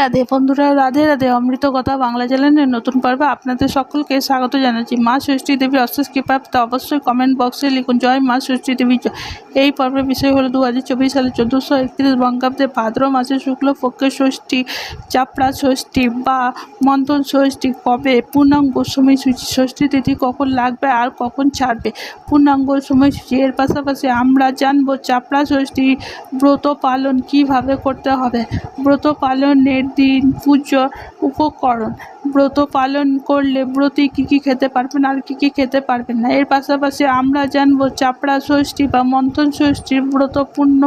রাধে, বন্ধুরা, রাধে রাধে, অমৃত কথা বাংলা চ্যানেলের নতুন পর্বে আপনাদের সকলকে স্বাগত জানাচ্ছি। মা ষষ্ঠী দেবীর অশেষ কৃপাপ্ত অবশ্যই কমেন্ট বক্সে লিখুন, জয় মা ষষ্ঠী দেবী। এই পর্বের বিষয় হলো দু হাজার চব্বিশ সালে চোদ্দোশো একত্রিশ বঙ্গাব্দে ভাদ্র মাসের শুক্ল পক্ষের ষষ্ঠী, চাপড়া ষষ্ঠী বা মন্থন ষষ্ঠী কবে, পূর্ণাঙ্গ সময়সূচি ষষ্ঠী তিথি কখন লাগবে আর কখন ছাড়বে? পূর্ণাঙ্গ সময়সূচি এর পাশাপাশি আমরা জানব চাপড়া ষষ্ঠী ব্রত পালন কীভাবে করতে হবে? ব্রত পালনের দিন পুজো উপকরণ। ব্রত পালন করলে ব্রতী কী কী খেতে পারবেন, আর কী কী খেতে পারবেন না। এর পাশাপাশি আমরা জানব চাপড়া ষষ্ঠী বা মন্থন ষষ্ঠীর ব্রতপূর্ণ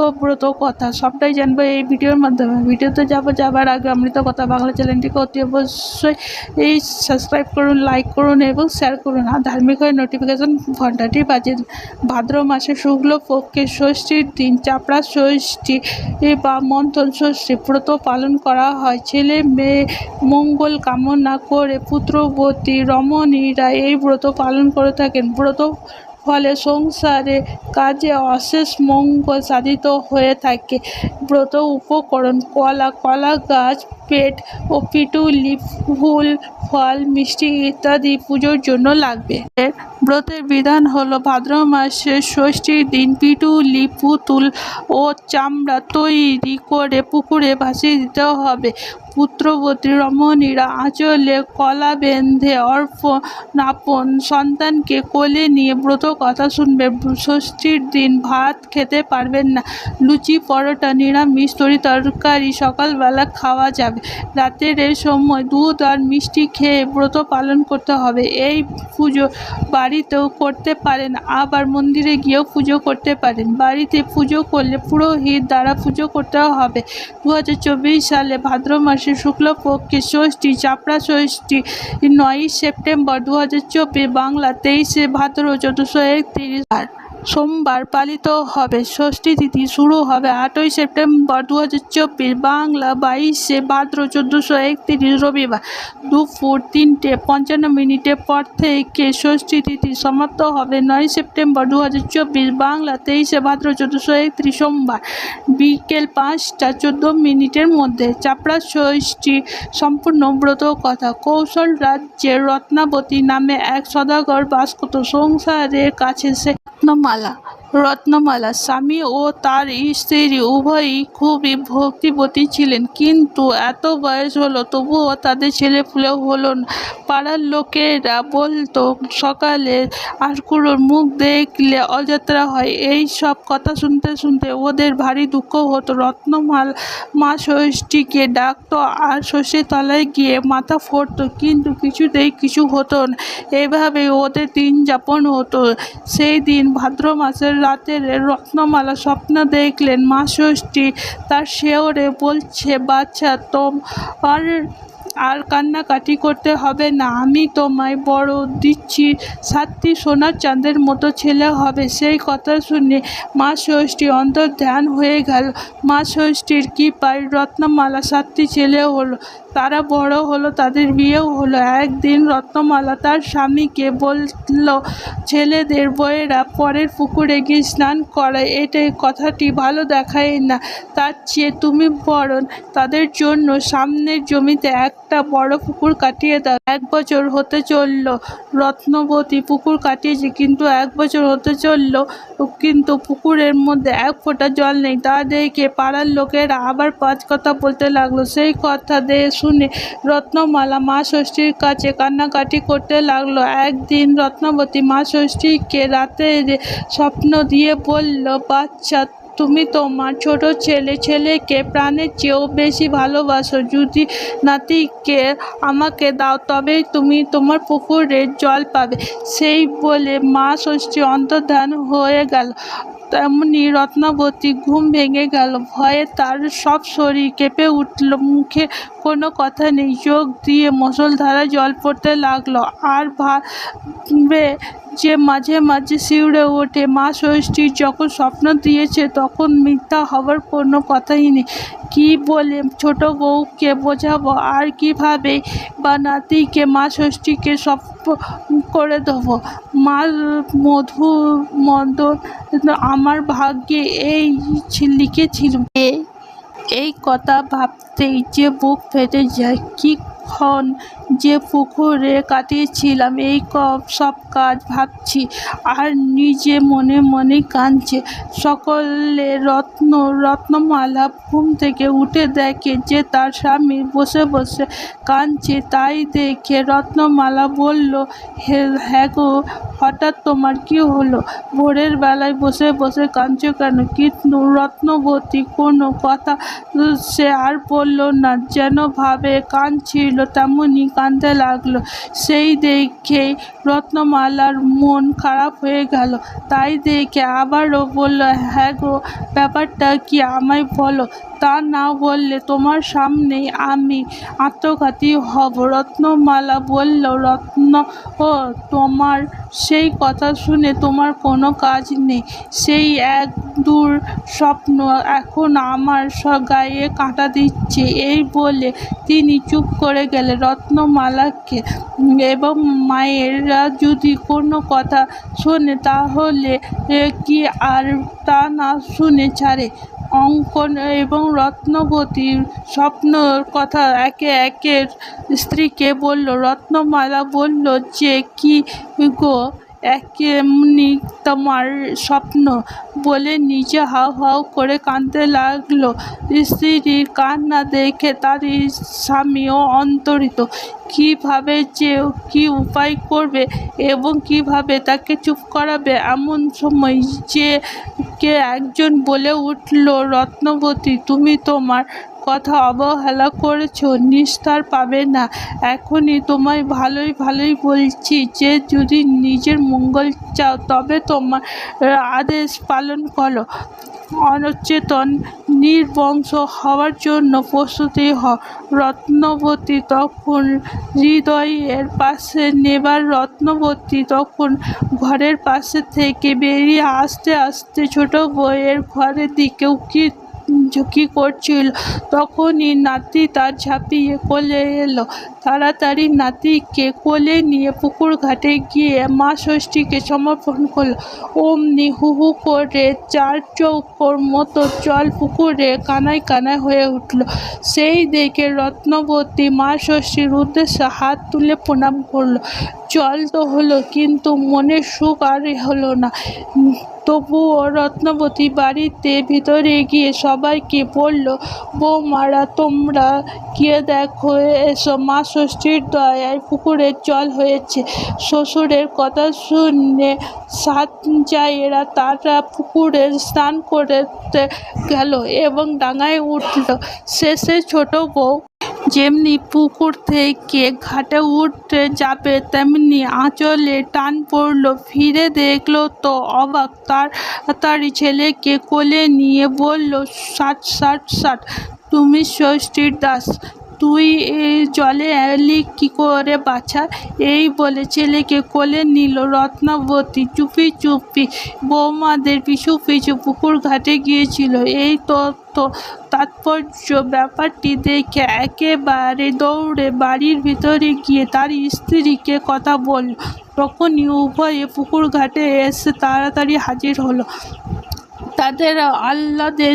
ও ব্রত কথা। সবটাই জানব এই ভিডিওর মাধ্যমে। ভিডিওতে যাব, যাবার আগে অমৃত কথা বাংলা চ্যানেলটিকে অতি অবশ্যই এই সাবস্ক্রাইব করুন লাইক করুন এবং শেয়ার করুন। আর ধার্মিক হয়ে নোটিফিকেশন ঘন্টাটি বাজে ভাদ্র মাসে শুক্ল পক্ষের ষষ্ঠীর দিন চাপড়া ষষ্ঠী বা মন্থন ষষ্ঠী ব্রত পালন করা হয়। ছেলে, মেয়ে, মঙ্গল কামনা করে পুত্রবতী রমণীরা এই ব্রত পালন করে থাকেন। ব্রত ফলে সংসারে কাজে অশেষ মঙ্গল সাধিত হয়ে থাকে। ব্রত উপকরণ, কলা কলা গাছ পেট ও পিটুলি ফুল, ফল, মিষ্টি ইত্যাদি পুজোর জন্য লাগবে। ব্রতের বিধান হলো ভাদ্র মাসের ষষ্ঠীর দিন পিটুলি পুতুল ও চামড়া তৈরি করে পুকুরে ভাসিয়ে দিতে হবে। পুত্রবতী রমণীরা আঁচলে কলা বেঁধে অর্পণ আপন সন্তানকে কোলে নিয়ে ব্রত কথা শুনবে। ষষ্ঠীর দিন ভাত খেতে পারবেন না। লুচি, পরোটা, নিরামিষ, তরি তরকারি সকালবেলা খাওয়া যাবে। রাতের এই সময় দুধ আর মিষ্টি খেয়ে ব্রত পালন করতে হবে। এই পুজো বাড়িতেও করতে পারেন, আবার মন্দিরে গিয়েও পুজো করতে পারেন। বাড়িতে পুজো করলে পুরোহিত দ্বারা পুজো করতে হবে। দু হাজার চব্বিশ সালে ভাদ্র মাসে শুক্লপক্ষে ষষ্ঠী, চাপড়া ষষ্ঠী, নয়ই সেপ্টেম্বর দু হাজার চব্বিশ, বাংলা তেইশে ভাদ্র, চোদ্দোশো একত্রিশ। সোমবার পালিত হবে। ষষ্ঠী তিথি শুরু হবে আটই সেপ্টেম্বর দু হাজার চব্বিশ। বাংলা বাইশে ভাদ্র চোদ্দোশো একত্রিশ রবিবার দুপুর তিনটে পঞ্চান্ন মিনিটের পর থেকে ষষ্ঠী তিথি সমাপ্ত হবে নয় সেপ্টেম্বর দু হাজার চব্বিশ। বাংলা তেইশে ভাদ্র চোদ্দোশো একত্রিশ সোমবার বিকেল পাঁচটা চোদ্দ মিনিটের মধ্যে চাপড়া ষষ্ঠী সম্পূর্ণ ব্রত কথা। কৌশল রাজ্যের রত্নাবতী নামে এক সদাগর বাস করত সংসারের কাছে সে রত্নমালা রত্নমালা। স্বামী ও তার স্ত্রী উভয়ই খুবই ভক্তিবতী ছিলেন। কিন্তু এত বয়স হলো, তবুও তাদের ছেলে পুলেও হলো পাড়ার লোকেরা বলতো, সকালে আরকুড়োর মুখ দেখলে অযাত্রা হয়। এই সব কথা শুনতে শুনতে ওদের ভারী দুঃখ হতো। রত্নমাল মা ষষ্ঠীকে ডাকতো আর ষষ্ঠীর তলায় গিয়ে মাথা ফোড়তো, কিন্তু কিছুতেই কিছু হতো না। এভাবে ওদের দিন যাপন হতো। সেই দিন ভাদ্র মাসের রাতের রত্নমালা স্বপ্ন দেখলেন মা ষষ্ঠী। তার শেওরে বলছে বাচ্চা তোমার আর আর কান্নাকাটি করতে হবে না। আমি তোমায় বড় দিচ্ছি। সাতটি সোনার চাঁদের মতো ছেলে হবে। সেই কথা শুনে মা ষষ্ঠী অন্তর্ধান হয়ে গেল। মা ষষ্ঠীর কৃপায় রত্নমালা সাতটি ছেলে হলো। তারা বড় হলো, তাদের বিয়েও হলো। একদিন রত্নমালা তার স্বামীকে বলল, ছেলেদের বইয়েরা পরের পুকুরে গিয়ে স্নান করে এটাই কথাটি ভালো দেখায় না। তার চেয়ে তুমি বরণ তাদের জন্য সামনের জমিতে একটা বড় পুকুর কাটিয়ে দাও। এক বছর হতে চলল। রত্নবতী পুকুর কাটিয়েছে, কিন্তু এক বছর হতে চলল, কিন্তু পুকুরের মধ্যে এক ফোঁটা জল নেই। তা দেখে পাড়ার লোকেরা আবার পাঁচ কথা বলতে লাগল। সেই কথা দিয়ে শুনে রত্নমালা মা ষষ্ঠীর কাছে কান্নাকাটি করতে লাগল। একদিন রত্নবতী মা ষষ্ঠীকে রাতে স্বপ্ন দিয়ে বলল, বাচ্চা তুমি তোমার ছোট ছেলে ছেলেকে প্রাণের চেয়েও বেশি ভালোবাসো। যদি নাতিকে আমাকে দাও, তবেই তুমি তোমার পুকুরে জল পাবে। সেই বলে মা ষষ্ঠী অন্তর্ধান হয়ে গেল। তেমনি রত্নাবতী ঘুম ভেঙে গেল। ভয়ে তার সব শরীর কেঁপে উঠল। মুখে কোনো কথা নেই। চোখ দিয়ে মুষলধারা জল পড়তে লাগল। আর ভাবে যে মাঝে মাঝে শিউরে ওঠে। মা ষষ্ঠী যখন স্বপ্ন দিয়েছে, তখন মিথ্যা হবার কোনো কথাই নেই। কী বলে ছোট বউকে বোঝাবো? আর কীভাবে বা নাতিকে মা ষষ্ঠীকে সব করে দেবো? মা মধু মদন, আমার ভাগ্যে এই লিখেছিল এই কথা ভাবতেই যে বুক ফেটে যায়। কীক্ষণ যে পুকুরে কাটিয়েছিলাম এই সব কাজ ভাবছি আর নিজে মনে মনে কাঁদছে। সকলে রত্ন, রত্নমালা ঘুম থেকে উঠে দেখে যে তার স্বামী বসে বসে কাঁদছে। তাই দেখে রত্নমালা বলল, হে হ্যাঁ গো, হঠাৎ তোমার কি হলো? ভোরের বেলায় বসে বসে কাঁদছো কেন? কিন্তু রত্নবতী, কোনো কথা সে আর বলল না। যেন ভাবে কাঁদছিল তেমনই কাঁদতে লাগল। সেই দেখে রত্নমালার মন খারাপ হয়ে গেল। তাই দেখে আবারও বলল হ্যাঁ গো, ব্যাপারটা কি আমায় বলো? তা না বললে তোমার সামনেই আমি আত্মঘাতী হব। রত্নমালা বলল, রত্ন, ও তোমার সেই কথা শুনে তোমার কোনো কাজ নেই। সেই এক দূর স্বপ্ন এখন আমার গায়ে কাঁটা দিচ্ছে। এই বলে তিনি চুপ করে গেলেন রত্নমালাকে। এবং মায়েরা যদি কোনো কথা শোনে তাহলে কি আর তা না শুনে ছাড়ে। অঙ্কন এবং রত্নবতীর স্বপ্নর কথা একে একে স্ত্রীকে বলল, রত্নমালা বলল যে, কি গো? এমনি তোমার স্বপ্ন বলে নিজে হাউ হাউ করে কাঁদতে লাগল। স্ত্রীর কান্না দেখে তার স্বামীও অন্তরিত। কীভাবে যে কী উপায় করবে এবং কীভাবে তাকে চুপ করাবে? এমন সময় যে কে একজন বলে উঠল, রত্নবতী, তুমি তোমার কথা অবহেলা করেছ, নিস্তার পাবে না। এখনই তোমায় ভালোই ভালোই বলছি যে, যদি নিজের মঙ্গল চাও, তবে তোমার আদেশ পালন করো। অনচেতন, নির্বংশ হওয়ার জন্য প্রস্তুতি হ রত্নবতী তখন হৃদয়ের পাশে নেবার রত্নবতী তখন ঘরের পাশে থেকে বেরিয়ে আস্তে আস্তে ছোট বইয়ের ঘরের দিকে উকি ঝুঁকি করছিল। তখনই নাতি তার ঝাঁপিয়ে কোলে এলো। তাড়াতাড়ি নাতিকে কোলে নিয়ে পুকুর ঘাটে গিয়ে মা ষষ্ঠীকে সমর্পণ করল। অমনি হু হু করে চার চৌকোর মতো জল পুকুরে কানায় কানায় হয়ে উঠল। সেই দেখে রত্নবতী মা ষষ্ঠীর উদ্দেশ্যে হাত তুলে প্রণাম করল। জল তো হলো, কিন্তু মনের সুখ আর হলো না। তবুও রত্নবতী বাড়িতে ভিতরে গিয়ে সবাইকে বলল? বৌমারা, তোমরা গিয়ে দেখো, এসো। মা ষষ্ঠীর দয়ায় পুকুরের জল হয়েছে। শ্বশুরের কথা শুনে সাত জায়েরা তারা পুকুরে স্নান করতে গেল এবং ডাঙায় উঠল। শেষে ছোট বউ যেমনি পুকুর থেকে ঘাটে উঠতে যাবে, তেমনি আঁচলে টান পড়ল। ফিরে দেখল তো অবাক, তার তার ছেলেকে কোলে নিয়ে বলল ষাট ষাট ষাট তুমি ষষ্ঠীর দাস। তুই জলে এলি কী করে বাছা? এই বলে ছেলেকে কোলে নিল রত্নাবতী। চুপি চুপি, বৌমাদের পিছু পিছু পুকুর ঘাটে গিয়েছিল। এই তথ্য তাৎপর্য ব্যাপারটি দেখে একেবারে দৌড়ে বাড়ির ভিতরে গিয়ে তার স্ত্রীকে কথা বলল। তখনই উভয়ে পুকুর ঘাটে এসে তাড়াতাড়ি হাজির হলো। তাদের আহ্লাদে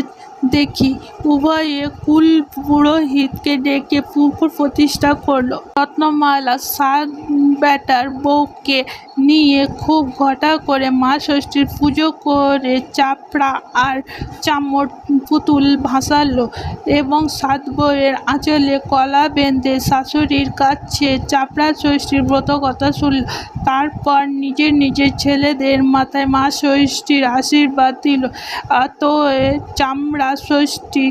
দেখি। উভয়ে কুল পুরোহিতকে ডেকে পুকুর প্রতিষ্ঠা করল। রত্নমালা সাত বেটার বউকে নিয়ে খুব ঘটা করে মা ষষ্ঠীর পুজো করে চাপড়া আর চামড় পুতুল ভাসালো এবং সাত বউয়ের আঁচলে কলা বেঁধে শাশুড়ির কাছে চাপড়া ষষ্ঠীর ব্রত কথা শুনল। তারপর নিজের নিজের ছেলেদের মাথায় মা ষষ্ঠীর আশীর্বাদ দিল। অতএব চামড়া ষষ্ঠী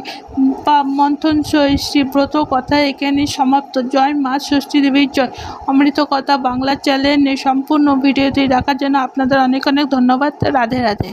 বা মন্থন ষষ্ঠী, ব্রত কথা এখানে সমাপ্ত। জয় মা ষষ্ঠী দেবীর জয়। অমৃত কথা বাংলা চ্যানেলে সম্পূর্ণ ভিডিওটি দেখার জন্য আপনাদের অনেক অনেক ধন্যবাদ। রাধে রাধে।